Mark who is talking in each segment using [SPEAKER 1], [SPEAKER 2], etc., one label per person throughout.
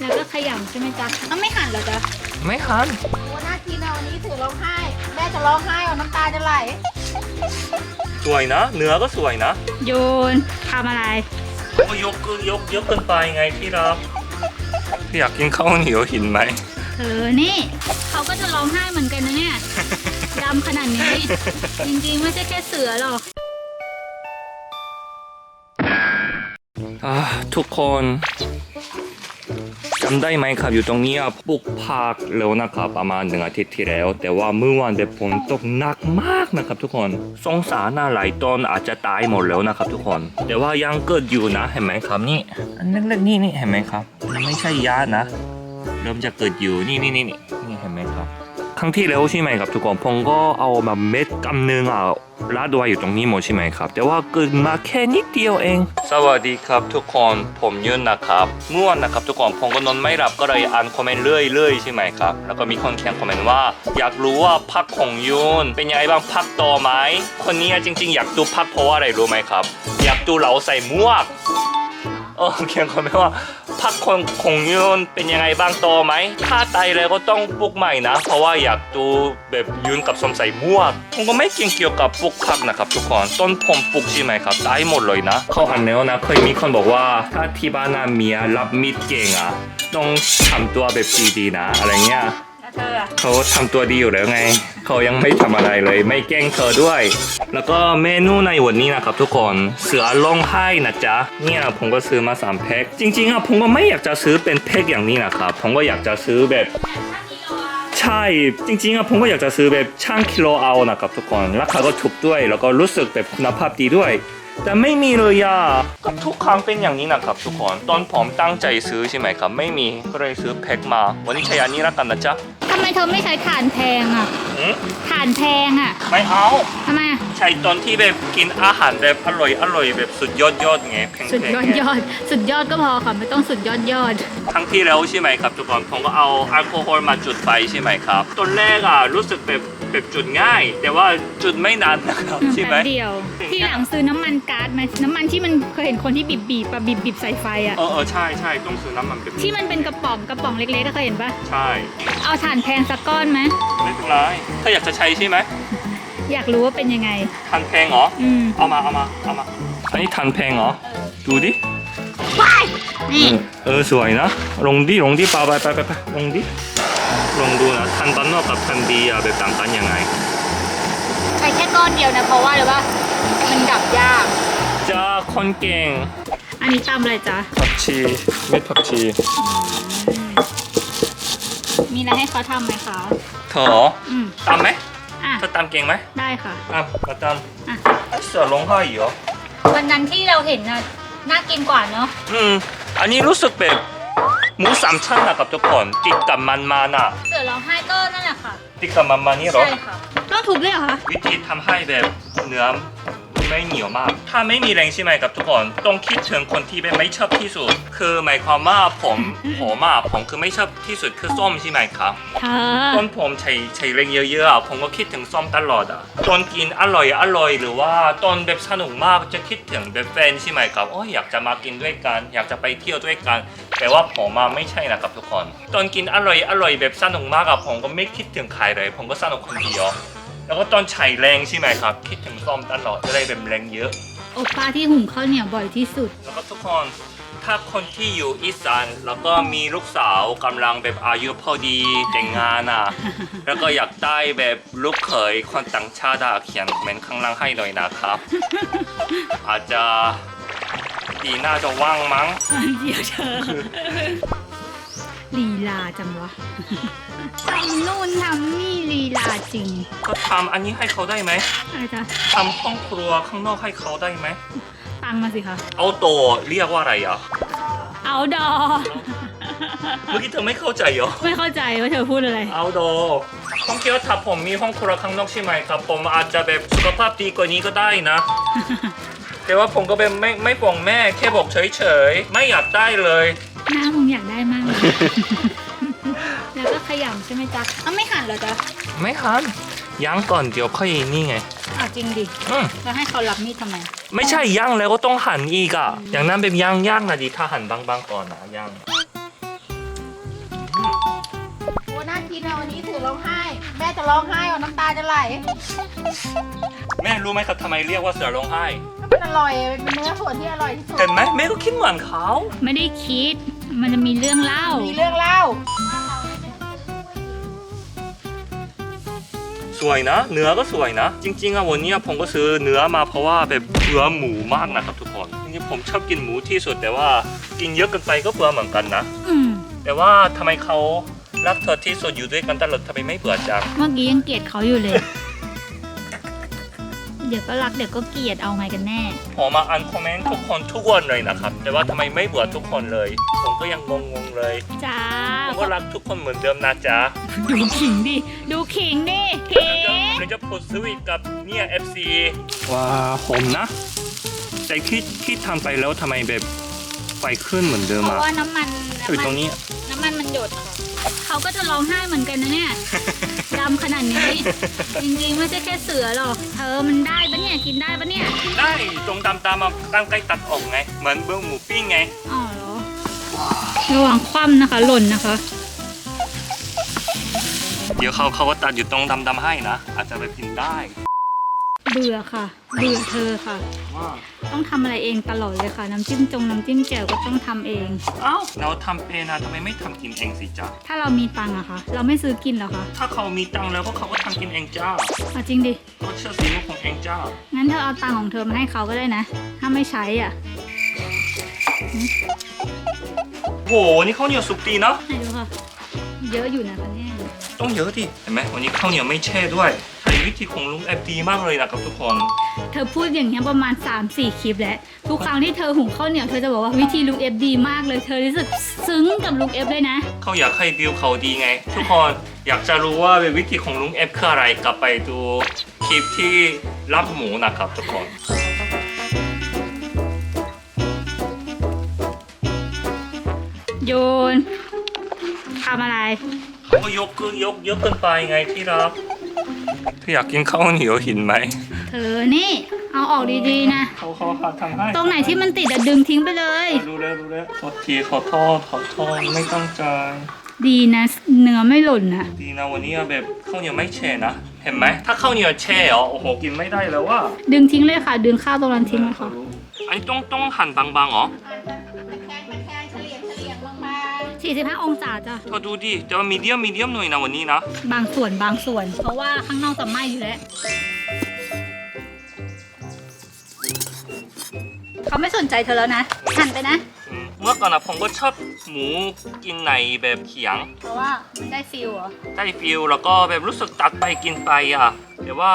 [SPEAKER 1] แล้วก็ขยำใช่ไหมจ๊ะอ้าวไม่หั่นเหรอจ๊ะ
[SPEAKER 2] ไม่หัน
[SPEAKER 3] โอ้น่ากินอะวันนี้ถือร้องไห้ แม่จะร้องไห้เอาน้ำตาจะไหล
[SPEAKER 2] สวยนะ เนื้อก็สวยนะ
[SPEAKER 1] โยนทำอะไร
[SPEAKER 2] ก็ยกก็ยกเยอะเกินไปไงพี่รักพี่อยากกินข้าวเหนียวหินไหม
[SPEAKER 1] เออ นี่ เขาก็จะร้องไห้เหมือนกันนะเนี่ย ดำขนาดนี้ จริงๆ ไม่ใช่แค่เสือหรอก
[SPEAKER 2] อ่าทุกคน จำได้ไหมครับอยู่ตรงนี้ปลูกผักแล้วนะครับประมาณหนึ่งอาทิตย์ที่แล้ว แต่ว่าเมื่อวานแบบฝนตกหนักมากนะครับ ทุกคนสงสารน่าหลายต้นอาจจะตายหมดแล้วนะครับ ทุกคน แต่ว่ายังเกิดอยู่นะเห็นไหมครับนี่อันเล็กๆนี่นี่เห็นไหมครับมันไม่ใช่ยานะ เริ่มจะเกิดอยู่นี่นี่นี่ ครับครั้งที่แล้วใช่ไหมครับทุกคนผมก็เอาแบบเม็ดกำนึงอะลาดไว้อยู่ตรงนี้หมดใช่ไหมครับ แต่ว่าเกิดมาแค่นิดเดียวเอง สวัสดีครับทุกคนผมยืนนะครับง่วนนะครับทุกคนผมก็นอนไม่หลับก็เลยอ่านคอมเมนต์เรื่อยๆใช่ไหมครับแล้วก็มีคนเขียนคอมเมนต์ว่า อยากรู้ว่าพักของยุนเป็นยังไงบ้างพักโตไหมคนนี้จริง ๆ อยากดูพักเพราะว่าอะไรรู้ไหมครับ อยากดูเราใส่มวก ออเขียนคอมเมนต์ว่าพักคนของยุนเป็นยังไงบ้างโตไหม ถ้าตายแล้วก็ต้องปลูกใหม่นะ เพราะว่าอยากดูแบบยุนกับสมใส่ม่วผมก็ไม่เก่งเกี่ยวกับปลูกผักนะครับ ทุกคนต้นผมปลูกใช่ไหมครับตายหมดเลยนะ เขาอ่านแล้วนะเคยมีคนบอกว่าถ้าที่บ้านนะเมียรับมีดเก่งอะต้องทำตัวแบบดีๆนะ อะไรเงี้ย
[SPEAKER 1] เธออะ
[SPEAKER 2] เขาทำตัวดีอยู่แล้วไง เขายังไม่ทำอะไรเลย ไม่แกล้งเธอด้วย แล้วก็เมนูในวันนี้นะครับทุกคน เสือลงให้นะจ๊ะ เนี่ยผมก็ซื้อมา3แพ็ค จริงๆอะผมก็ไม่อยากจะซื้อเป็นแพ็คอย่างนี้นะครับ ผมก็อยากจะซื้อแบบ ใช่ จริงๆอะผมก็อยากจะซื้อแบบช่างกิโลเอานะครับทุกคน ราคาก็ถูกด้วย แล้วก็รู้สึกแบบคุณภาพดีด้วย แต่ไม่มีเลยอะก็ทุกครั้งเป็นอย่างนี้นะครับทุกคนตอนผมตั้งใจซื้อใช่ไหมครับ ไม่มีก็เลยซื้อแพ็คมา วันนี้ใช้อันนี้แล้วกันนะจ๊ะ
[SPEAKER 1] ทำไมเธอไม่ใช้ถ่านแพงอะ
[SPEAKER 2] อืม
[SPEAKER 1] ถ่านแพงอะ
[SPEAKER 2] ไม่เอา
[SPEAKER 1] ทำไมอะ
[SPEAKER 2] ใช่ตอนที่แบบกินอาหารแบบอร่อยอร่อยแบบสุดยอดยอดไงแพงๆ
[SPEAKER 1] สุดยอด
[SPEAKER 2] ไง
[SPEAKER 1] ยอด สุดยอดก็พอค่ะไม่ต้องสุดยอดยอด
[SPEAKER 2] ครั้งที่แล้วใช่ไหมครับทุกคนผมก็เอาแอลกอฮอล์มาจุดไฟใช่ไหมครับตอนแรกอะรู้สึกแบบ แบบจุดง่าย แต่ว่าจุดไม่นานนะครับใช่ไหม
[SPEAKER 1] แป๊บเดียว ที่หลังซื้อน้ำมันก๊าซไหมน้ำมันที่มันเคยเห็นคนที่บีบบีบๆปะบีบบีบใส่ไฟอะ
[SPEAKER 2] เออเออใช่ใช่ต้องซื้อน้ำมันแบบ
[SPEAKER 1] ที่มันเป็นกระป๋องกระป๋องเล็กๆก็เคยเห็นปะ
[SPEAKER 2] ใช่
[SPEAKER 1] เอาถ่านแพงสักก้อนไหม
[SPEAKER 2] ไม่เป็นไรถ้าอยากจะใช้ใช่ไหม
[SPEAKER 1] อยากรู้ว่าเป็นยังไง
[SPEAKER 2] ทันแพงเหรอ
[SPEAKER 1] อืม
[SPEAKER 2] เอามาเอามาเอามาอันนี้ทันแพงเหรอดูดิ
[SPEAKER 1] นี่
[SPEAKER 2] เออสวยนะลงดิลงดิไปไปไปไปไปลงดิลอง ดูนะทันบ้านนอกกับทันดีอะแบบต่างกันยังไง
[SPEAKER 3] ใช้แค่ก้อนเดียวนะเพราะว่าอะไรวะมันดับยาก
[SPEAKER 2] จ้าคนเก่ง
[SPEAKER 1] อันนี้ตำอะไรจ๊ะ
[SPEAKER 2] ผักชีเม็ดผักชี
[SPEAKER 1] มีอะไรให้เขาทำไหมคะ
[SPEAKER 2] เธอเหรอ
[SPEAKER 1] อืม
[SPEAKER 2] ตามไหม
[SPEAKER 1] อะ
[SPEAKER 2] เธอตามเก่งไหม
[SPEAKER 1] ได้ค่ะ
[SPEAKER 2] อะมาตาม
[SPEAKER 1] อะ
[SPEAKER 2] ไอ้เสือร้องไห้เหรอ
[SPEAKER 1] วันนั้นที่เราเห็นน่ะน่ากินกว่าเนาะ
[SPEAKER 2] อืมอันนี้รู้สึกแบบ หมูสามชั้นนะครับทุกคนติดกับมันมาน่ะ
[SPEAKER 1] เสือร้องไห้ก็นั่นแหละค่ะ
[SPEAKER 2] ติดกับมันมานี่เหรอ
[SPEAKER 1] ใช่ค่ะต้องทุบด้วยเหรอคะ
[SPEAKER 2] วิธีทำให้แบบเนื้อ ไม่เหนียวมาก ถ้าไม่มีแรงใช่ไหมครับทุกคนต้องคิดถึงคนที่เป็นไม่ชอบที่สุด คือหมายความว่าผมผมอะผมคือไม่ชอบที่สุดคือส้มใช่ไหมครับ
[SPEAKER 1] เธอ
[SPEAKER 2] ตอนผมใช้ใช้แรงเยอะๆอะผมก็คิดถึงส้มตลอดอะตอนกินอร่อยอร่อยหรือว่าตอนแบบสนุกมากจะคิดถึงแบบแฟนใช่ไหมครับโอ้ยอยากจะมากินด้วยกัน อยากจะไปเที่ยวด้วยกัน แต่ว่าผมมาไม่ใช่นะครับทุกคน ตอนกินอร่อยอร่อยแบบสนุกมากอะผมก็ไม่คิดถึงใครเลย ผมก็สนุกคนเดียว แล้วก็ตอนใช้แรงใช่ไหมครับ คิดถึงส้มตลอดจะได้แบบแรงเยอะ
[SPEAKER 1] โอป้าที่หุงข้าวเหนียวบ่อยที่สุด
[SPEAKER 2] แล้วก็ทุกคนถ้าคนที่อยู่อีสานแล้วก็มีลูกสาวกำลังแบบอายุพอดีแต่งงานอะ แล้วก็อยากได้แบบลูกเขยคนต่างชาติอะเขียนคอมเมนต์ข้างล่างให้หน่อยนะครับ อาจจะปีหน้าจะว่างมั้ง
[SPEAKER 1] เดี๋ยวเธอ ลีลาจังวะทำนู่นทำนี่ลีลาจริง
[SPEAKER 2] ก็ทำอันนี้ให้เขาได้ไหม
[SPEAKER 1] อะไรจ๊ะ
[SPEAKER 2] ทำห้องครัวข้างนอกให้เขาได้ไหม
[SPEAKER 1] ตังมาสิคะ
[SPEAKER 2] เอาโตเรียกว่าอะไรอะ
[SPEAKER 1] เอาดอ
[SPEAKER 2] เมื่อกี้เธอไม่เข้าใจเหรอ
[SPEAKER 1] ไม่เข้าใจว่าเธอพูดอะไร
[SPEAKER 2] เอาโดต้องคิดว่าถ้าผมมีห้องครัวข้างนอกใช่ไหมครับ ผมอาจจะแบบสุขภาพดีกว่านี้ก็ได้นะ แต่ว่าผมก็เป็นไม่ไม่ป่วงแม่แค่บอกเฉยๆ ไม่อยากได้เลย
[SPEAKER 1] หน้ามึงอยากได้มากเลย แล้วก็ขยำใช่ไหมจ๊ะอ้าวไม่หั่นเหรอจ๊ะ
[SPEAKER 2] ไม่หันย่างก่อนเดี๋ยวค่อยนี่ไง
[SPEAKER 1] อ้าวจริงดิ
[SPEAKER 2] อืม
[SPEAKER 1] แล้วให้เขารับมีดทำไม
[SPEAKER 2] ไม่ใช่ย่างแล้วก็ต้องหั่นอีกอะ อย่างนั้นเป็นย่างย่างนะดีถ้าหั่นบางๆก่อนนะย่าง
[SPEAKER 3] กินเอาวันนี้ถือร้องไห้ แม่จะร้องไห้เอาน้ำตาจะไหล
[SPEAKER 2] แม่รู้ไหมครับทำไมเรียกว่าเสือร้องไห้
[SPEAKER 3] มันอร่อยเป็นเนื้อส่วนที่อร่อยที่สุด
[SPEAKER 2] เห็นไหมแม่ก็คิดเหมือนเขา
[SPEAKER 1] ไม่ได้คิด มันจะมีเรื่องเล่า
[SPEAKER 3] มีเรื่องเล่า
[SPEAKER 2] สวยนะ เนื้อก็สวยนะ จริงๆอะวันนี้ผมก็ซื้อเนื้อมาเพราะว่าแบบเบื่อหมูมากนะครับทุกคนจริงๆผมชอบกินหมูที่สุดแต่ว่ากินเยอะเกินไปก็เบื่อเหมือนกันนะ
[SPEAKER 1] อืม
[SPEAKER 2] แต่ว่าทำไมเขารักเธอที่สุดอยู่ด้วยกันตลอดทำไมไม่เบื่อจัง
[SPEAKER 1] เมื่อกี้ยังเกลียดเขาอยู่เลย เดี๋ยวก็รักเดี๋ยวก็เกลียดเอาไงกันแน่
[SPEAKER 2] ผมมาอ่านคอมเมนต์ทุกคนทุกวันเลยนะครับ แต่ว่าทำไมไม่เบื่อทุกคนเลย ผมก็ยังงงๆเลย
[SPEAKER 1] จ้า
[SPEAKER 2] ผมก็รักทุกคนเหมือนเดิมนะจ๊ะ
[SPEAKER 1] ดูขิงดิ ดูขิงดิขิง
[SPEAKER 2] เดี๋ยวจะโพสต์สวีทกับเนี่ย FC ว้าผมนะ แต่คิดคิดทำไปแล้วทำไมแบบไฟขึ้นเหมือนเดิม
[SPEAKER 1] เพราะ
[SPEAKER 2] อะ
[SPEAKER 1] ว่าน้ำมัน
[SPEAKER 2] อยู่ตรงนี้
[SPEAKER 1] น้ำมันมัน หยดค่ะ เขาก็จะร้องไห้เหมือนกันนะเนี่ย ดำขนาดนี้ จริงๆไม่ใช่แค่เสือหรอกเธอมันได้ปะเนี่ยกินได้ปะเนี่ย
[SPEAKER 2] ได้ตรงตามตามมาตั้งใกล้ตัดออกไง เหมือนเบื้องหมูปิ้งไง
[SPEAKER 1] อ๋อเหรอระวังคว่ำนะคะ หล่นนะคะ
[SPEAKER 2] เดี๋ยวเขาเขาก็ตัดอยู่ตรงดำๆให้นะ อาจจะไปกินได้
[SPEAKER 1] เบื่อค่ะ เบื่อเธอค่ะ ต้องทำอะไรเองตลอดเลยค่ะ น้ำจิ้มจงน้ำจิ้มแจ่วก็ต้องทำเอง
[SPEAKER 2] เอ้าเราทำเป็นนะทำไมไม่ทำกินเองสิจ๊ะ
[SPEAKER 1] ถ้าเรามีตังค์อะคะเราไม่ซื้อกินเหรอคะ
[SPEAKER 2] ถ้าเขามีตังค์แล้วก็เขาก็ทำกินเองจ้า
[SPEAKER 1] เอาจริงดิ
[SPEAKER 2] เขาเชื่อสีมือของเองจ้า
[SPEAKER 1] งั้นเธอเอาตังค์ของเธอมาให้เขาก็ได้นะ ถ้าไม่ใช้อะ
[SPEAKER 2] โหนี่ข้าวเหนียวสุกดีเนาะ
[SPEAKER 1] ให้ดูค่ะ เยอะอยู่นะคะเนี่ย
[SPEAKER 2] ต้องเยอะดิเห็นไหมวันนี้ข้าวเหนียวไม่แช่ด้วยใช้ วิธีของลุงแอบดีมากเลยนะครับทุกคน
[SPEAKER 1] เธอพูดอย่างเงี้ยประมาณ 3-4 คลิปแล้ว ทุกครั้งที่เธอหุงข้าวเหนียวเธอจะบอกว่าวิธีลุงเอฟดีมากเลย เธอรู้สึกซึ้งกับลุงเอฟเลยนะ
[SPEAKER 2] เขาอยากให้บิวเขาดีไง ทุกคนอยากจะรู้ว่าวิธีของลุงแอบคืออะไรกลับไปดูคลิปที่รับหมูนะครับทุกคน
[SPEAKER 1] โยนทำอะไร
[SPEAKER 2] เขาก็ยกคือยกเยอะเกินไปไงที่รัก เธออยากกินข้าวเหนียวหินไหม
[SPEAKER 1] เธอนี่ เอาออกดีๆนะ
[SPEAKER 2] เขาเขาหาทำให้
[SPEAKER 1] ตรงไหนที่มันติดอะดึงทิ้งไปเลย
[SPEAKER 2] รู้แล้วรู้แล้วขอทีขอโทษขอโทษไม่ตั้งใจ
[SPEAKER 1] ดีนะเนื้อไม่หล่นนะ
[SPEAKER 2] ดีนะวันนี้แบบข้าวเหนียวไม่แช่นะ เห็นไหม ถ้าข้าวเหนียวแช่เหรอโอ้โหกินไม่ได้แล้วว่า
[SPEAKER 1] ดึงทิ้งเลยค่ะ ดึงข้าวตรงนั้นทิ้งเลยค่ะ
[SPEAKER 2] อันนี้ต้องต้องหั่นบางๆเหรอ
[SPEAKER 1] 45 องศาจ้ะ
[SPEAKER 2] เธอดูดิแต่ว่ามีเดียมมีเดียมหน่อยนะวันนี้นะ
[SPEAKER 1] บางส่วนบางส่วน เพราะว่าข้างนอกจะไหม้อยู่แล้ว เขาไม่สนใจเธอแล้วนะ หันไปนะ
[SPEAKER 2] อืมเมื่อก่อนนะผมก็ชอบหมูกินในแบบเขียง
[SPEAKER 1] เพราะว่ามันได้ฟิลเหรอ
[SPEAKER 2] ได้ฟิลแล้วก็แบบรู้สึกตักไปกินไปอะแต่ว่า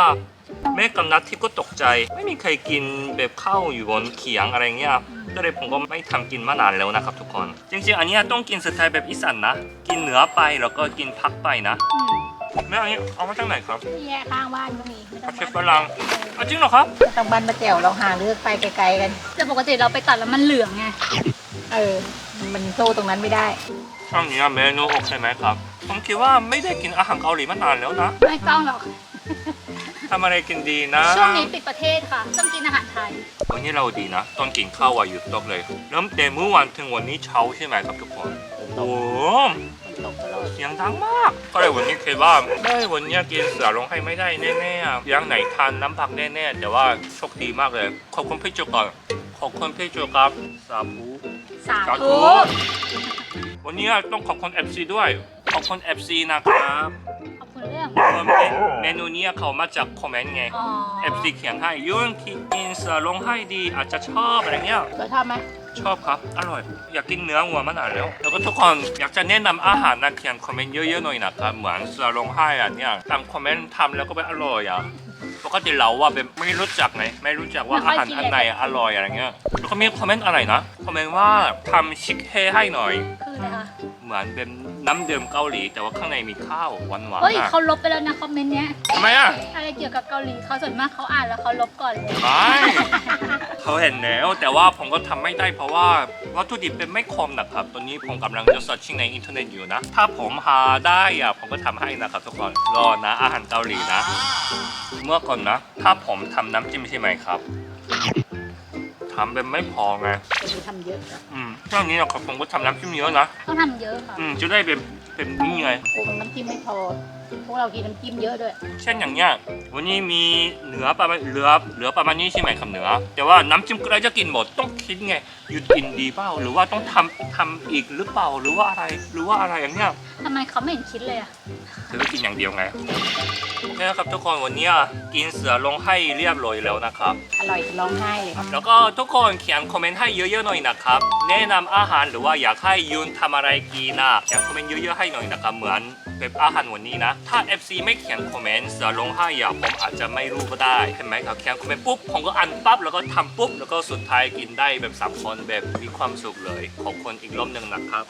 [SPEAKER 2] แม่กำนัดที่ก็ตกใจ ไม่มีใครกินแบบข้าวอยู่บนเขียงอะไรเงี้ยก็เลยผมก็ไม่ทำกินมานานแล้วนะครับทุกคน จริงๆ อันเนี้ยต้องกินสไตล์แบบอีสานนะ กินเนื้อไปแล้วก็กินผักไปนะ
[SPEAKER 1] อืม
[SPEAKER 2] แม่อันนี้เอามาจากไหนครับ
[SPEAKER 3] ที่แยกข้างบ้านก็มีไม่ต้
[SPEAKER 2] ผั
[SPEAKER 3] อกง
[SPEAKER 2] เชฟฝรั่งอะจริงเหรอครับ
[SPEAKER 3] ไม่ต้องบ้านมาแจ่วเราหาเลือกไปไกลๆกัน
[SPEAKER 1] แต่ปกติเราไปตัดแล้วมันเหลืองไง
[SPEAKER 3] เออ มันโซ่ตรงนั้นไม่ได้
[SPEAKER 2] ช่วงนี้เมนูโอเคไหมครับ ผมคิดว่าไม่ได้กินอาหารเกาหลีมานานแล้วนะ
[SPEAKER 1] ไม่ต้องหรอก
[SPEAKER 2] ทำอะไรกินดีนะ
[SPEAKER 1] ช่วงนี้ปิดประเทศค่ะ ต้องกินอาหารไทย
[SPEAKER 2] วันนี้เราดีนะ ตอนกินข้าวอะหยุดตกเลย เริ่มแต่เมื่อวันถึงวันนี้เช้าใช่ไหมครับทุกคน โอ้โห
[SPEAKER 3] ตกตลอด
[SPEAKER 2] เสียงดังมาก ก็เลยวันนี้คิดว่าได้ยวันนี้กินเสือร้องไห้ไม่ได้แน่ๆอะเลี้ยงไหนทานน้ำผักแน่ๆ แต่ว่าโชคดีมากเลย ขอบคุณพี่โจก่อนขอบคุณพี่โจครับสาธุ
[SPEAKER 1] สา
[SPEAKER 2] สา
[SPEAKER 1] ธุ
[SPEAKER 2] ธุวันนี้ต้องขอบคุณ FC ด้วย ขอบคุณ FC นะครับ
[SPEAKER 1] ขอบคุณเรื่อง
[SPEAKER 2] เออเมเมนูเนี้ยเขามาจากคอมเมนต์ไง
[SPEAKER 1] อ๋อ
[SPEAKER 2] FC เขียนให้ยุ่งที่กินเสือร้องไห้ดีอาจจะชอบอะไรเงี้ย
[SPEAKER 3] เราชอบไหม
[SPEAKER 2] ชอบครับ อร่อย อยากกินเนื้อวัวมานานแล้ว แล้วก็ทุกคนอยากจะแนะนำอาหารนะเขียนคอมเมนต์เยอะๆหน่อยนะครับ เหมือนเสือร้องไห้อะเนี่ยตามคอมเมนต์ทำแล้วก็เป็นอร่อยอะ ปกติเราว่าเป็นไม่รู้จักไงไม่รู้จักว่าอาหารอันไหนอร่อยอะไรเงี้ยแล้วก็มีคอมเมนต์อะไรนะคอมเมนต์ว่าทำชิคเฮให้หน่อย
[SPEAKER 1] คืออะไรคะ
[SPEAKER 2] เหมือนเป็นน้ำดื่มเกาหลี แต่ว่าข้างในมีข้าวหวานๆ
[SPEAKER 1] เฮ้ย
[SPEAKER 2] อะ
[SPEAKER 1] เขาลบไปแล้วนะคอมเมนต์เนี้ย
[SPEAKER 2] ทำไมอะ
[SPEAKER 1] อะไรเกี่ยวกับเกาหลีเขาส่วนมากเขาอ่านแล้วเขาลบก่อนเลย
[SPEAKER 2] ไม่เขาเห็นแล้วแต่ว่าผมก็ทำไม่ได้เพราะว่าวัตถุดิบเป็นไม่คมนะครับตอนนี้ผมกำลังจะ searching ในอินเทอร์เน็ตอยู่นะ ถ้าผมหาได้อะผมก็ทำให้นะครับทุกคนรอนะอาหารเกาหลีนะ เมื่อก่อนนะ ถ้าผมทำน้ำจิ้มใช่ไหมครับทำเป็นไม่พอไง
[SPEAKER 3] คนดูทำเยอะ
[SPEAKER 2] อืมช่วงนี้นะครับผมก็ทำน้ำจิ้มเยอะนะ
[SPEAKER 1] ต้องทำเยอะค่ะ
[SPEAKER 2] อืมจะได้เป็นเป็นนี่ไง
[SPEAKER 3] ปรุงน้ำจิ้มไม่พอพวกเรากินน้ำจิ้มเยอะด้วย
[SPEAKER 2] เช่นอย่างเนี้ยวันนี้มีเหนือประมาณเหลือเหลือประมาณนี้ใช่ไหมครับเหนือ แต่ว่าน้ำจิ้มก็ได้จะกินหมดต้อง คิดไงหยุดกินดีเปล่าหรือว่าต้องทำทำอีกหรือเปล่าหรือว่าอะไรหรือว่าอะไรอย่างเนี้ย
[SPEAKER 1] ทำไมเขาไม่เห็นคิดเลยอะ
[SPEAKER 2] เธอก็กินอย่างเดียวไงโอเคนะครับทุกคนวันนี้กินเสือลงให้เรียบร้อยแล้วนะครับ
[SPEAKER 3] อร่อยจนร้องไห้เลย
[SPEAKER 2] แล้วก็ทุกคนเขียนคอมเมนต์ให้เยอะๆหน่อยนะครับ แนะนำอาหารหรือว่าอยากให้ยุนทำอะไรกินนะเขียนคอมเมนต์เยอะๆให้หน่อยนะครับเหมือนแบบอาหารวันนี้นะ ถ้า FC ไม่เขียนคอมเมนต์เสือลงให้อย่าผมอาจจะไม่รู้ก็ได้เห็นไหมครับเขียนคอมเมนต์ปุ๊บผมก็อ่านปั๊บแล้วก็ทำปุ๊บแล้วก็สุดท้ายกินได้แบบสับคนแบบมีความสุขเลยขอบคุณอีกรอบหนึ่งนะครับ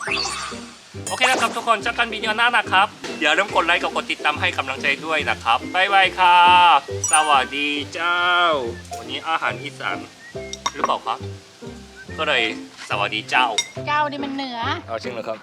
[SPEAKER 2] โอเคนะครับทุกคนเจอกันวิดีโอหน้านะครับอย่าลืมกดไลค์กับกดติดตามให้กำลังใจด้วยนะครับบ๊ายบายครับสวัสดีเจ้า วันนี้อาหารอีสานหรือเปล่าครับก็เลยสวัสดีเจ้า
[SPEAKER 3] เจ้านี่มันเหนือ
[SPEAKER 2] เอาจริงเหรอครับ